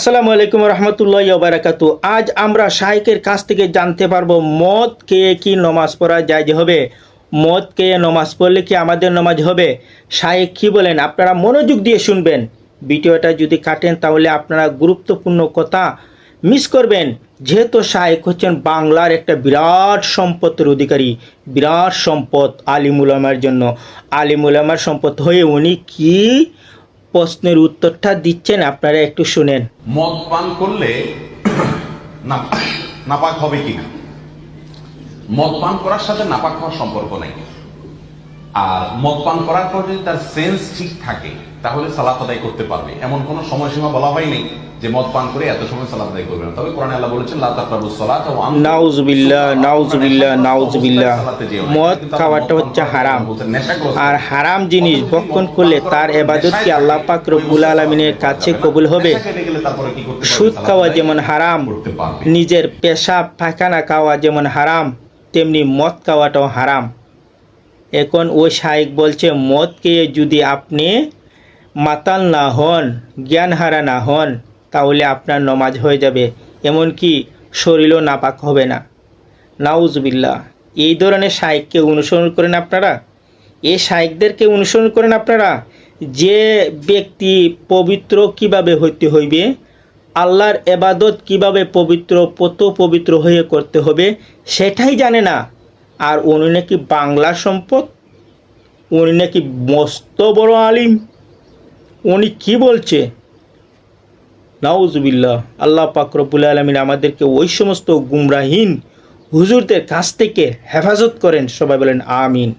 আসসালামু আলাইকুম রহমতুল্লাহ বারাকাতু। আজ আমরা শাহেকের কাছ থেকে জানতে পারব মদ কে কি নমাজ পড়া যায় যে হবে। মদ কে নমাজ পড়লে কি আমাদের নমাজ হবে? শাহেক কি বলেন? আপনারা মনোযোগ দিয়ে শুনবেন। ভিডিওটা যদি কাটেন তাহলে আপনারা গুরুত্বপূর্ণ কথা মিস করবেন। যেহেতু শাহেক হচ্ছেন বাংলার একটা বিরাট সম্পদের অধিকারী, বিরাট সম্পদ আলিমুলামার জন্য। আলিমুলামার সম্পদ হয়ে উনি কি প্রশ্নের উত্তরটা দিচ্ছেন, আপনারা একটু শুনেন। মদ পান করলে নাপাক হবে কি না মদ পান করার সাথে নাপাক হওয়ার সম্পর্ক নাই। আর মদ পান করার পর যদি তার সেন্স ঠিক থাকে তাহলে সালাত আদায় করতে পারবে। এমন কোন সময়সীমা বলা হয়নি যে মদ পান করে এত সময় সালাত আদায় করবে না। তবে কোরআনে আল্লাহ বলেছেন লা তাকরাবুস সালাত ওয়া আনতুম নাউজুবিল্লাহ নাউজুবিল্লাহ নাউজুবিল্লাহ। মদ খাওয়াটা হচ্ছে হারাম। আর হারাম জিনিস ভক্ষণ করলে তার এবাদত কি আল্লাহ পাক রব্বুল আলমিনের কাছে কবুল হবে? সুদ খাওয়া যেমন হারাম নিজের পেশাব পায়খানা খাওয়া যেমন হারাম তেমনি মদ খাওয়াটাও হারাম। এখন ওই শাইক বলছে মদ খেয়ে যদি আপনি মাতাল না হন জ্ঞান হারা না হন, তাহলে আপনার নমাজ হয়ে যাবে, এমনকি শরীরও নাপাক হবে না। নাউজবিল্লা এই ধরনের শাইককে অনুসরণ করেন আপনারা? এই শাইকদেরকে অনুসরণ করেন আপনারা? যে ব্যক্তি পবিত্র কীভাবে হইতে হইবে? আল্লাহর এবাদত কীভাবে পবিত্র পত পবিত্র হয়ে করতে হবে, সেটাই জানে না। আর উনি নাকি বাংলা সম্পদ? উনি নাকি মস্ত বড় আলিম? উনি কি বলছে? নাউজুবিল্লাহ, আল্লাহ পাকরবুল আলমিন আমাদেরকে ওই সমস্ত গুমরাহীন হুজুরদের কাছ থেকে হেফাজত করেন। সবাই বলেন, আমিন।